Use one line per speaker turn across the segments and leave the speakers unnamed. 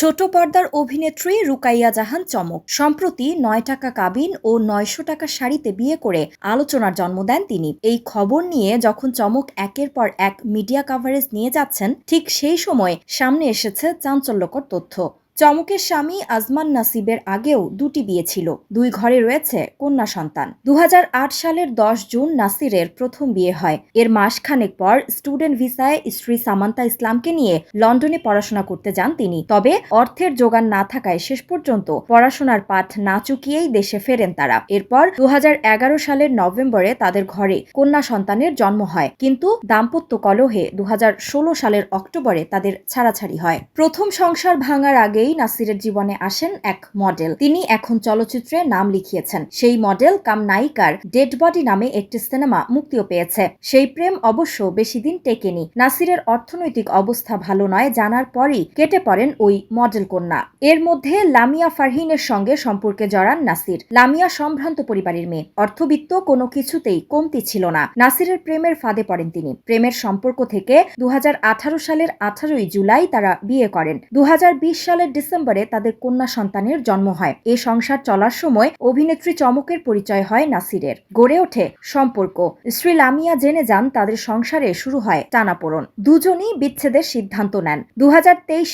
ছোট পর্দার অভিনেত্রী রুকাইয়া জাহান চমক। সম্প্রতি নয় টাকা কাবিন ও নয়শো টাকা শাড়িতে বিয়ে করে আলোচনার জন্ম দেন তিনি। এই খবর নিয়ে যখন চমক একের পর এক মিডিয়া কাভারেজ নিয়ে যাচ্ছেন, ঠিক সেই সময় সামনে এসেছে চাঞ্চল্যকর তথ্য। চমকের স্বামী আজমান নাসিবের আগেও দুটি বিয়ে ছিল। দুই ঘরে রয়েছে কন্যা সন্তান। দু হাজার আট সালের দশ জুন নাসিরের প্রথম বিয়ে হয়। এর মাসখানেক পর স্টুডেন্ট ভিসায় স্ত্রী সামান্তা ইসলামকে নিয়ে লন্ডনে পড়াশোনা করতে যান তিনি। তবে অর্থের যোগান না থাকায় শেষ পর্যন্ত পড়াশোনার পাঠ না চুকিয়েই দেশে ফেরেন তারা। এরপর দু হাজার এগারো সালের নভেম্বরে তাদের ঘরে কন্যা সন্তানের জন্ম হয়। কিন্তু দাম্পত্য কলহে দু হাজার ষোলো সালের অক্টোবরে তাদের ছাড়াছাড়ি হয়। প্রথম সংসার ভাঙার আগেই নাসিরের জীবনে আসেন এক মডেল। তিনি এখন চলচ্চিত্রে নাম লিখিয়েছেন। সেই মডেল কাম নায়িকার ডেড বডি নামে একটি সিনেমা মুক্তিও পেয়েছে। সেই প্রেম অবশ্য বেশি দিন টেকেনি। নাসিরের অর্থনৈতিক অবস্থা ভালো নয় জানার পরই কেটে পড়েন ওই মডেল কন্যা। এর মধ্যে লামিয়া ফারহিনের সঙ্গে সম্পর্কে জড়ান নাসির। লামিয়া সম্ভ্রান্ত পরিবারের মেয়ে। অর্থবিত্ত কোনো কিছুতেই কমতি ছিল না। নাসিরের প্রেমের ফাঁদে পড়েন তিনি। প্রেমের সম্পর্ক থেকে দু হাজার আঠারো সালের আঠারোই জুলাই তারা বিয়ে করেন। দু হাজার বিশ সালের ডিসেম্বরে তাদের কন্যা সন্তানের জন্ম হয়। এ সংসার চলার সময় অভিনেত্রী চমকের পরিচয় হয় নাসিরের। গড়ে ওঠে সম্পর্ক। শ্রী লামিয়া জেনে যান তাদের সংসারে শুরু হয় টানাপোড়ন। দুজনই বিচ্ছেদের সিদ্ধান্ত নেন। দু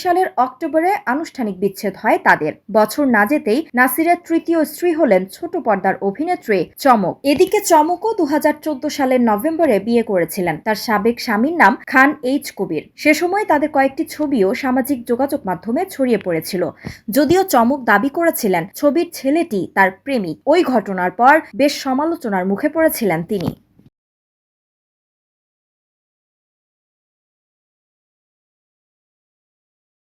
সালের অক্টোবরে আনুষ্ঠানিক বিচ্ছেদ হয় তাদের। বছর না যেতেই নাসিরের তৃতীয় স্ত্রী হলেন ছোট পর্দার অভিনেত্রী চমক। এদিকে চমকও দু হাজার চোদ্দ সালের নভেম্বরে বিয়ে করেছিলেন। তার সাবেক স্বামীর নাম খান এইচ কবির। সে সময় তাদের কয়েকটি ছবিও সামাজিক যোগাযোগ মাধ্যমে ছড়িয়ে পড়েছিল। যদিও চমক দাবি করেছিলেন, ছবির ছেলেটি তার প্রেমিক। ওই ঘটনার পর বেশ সমালোচনার মুখে পড়েছিলেন তিনি।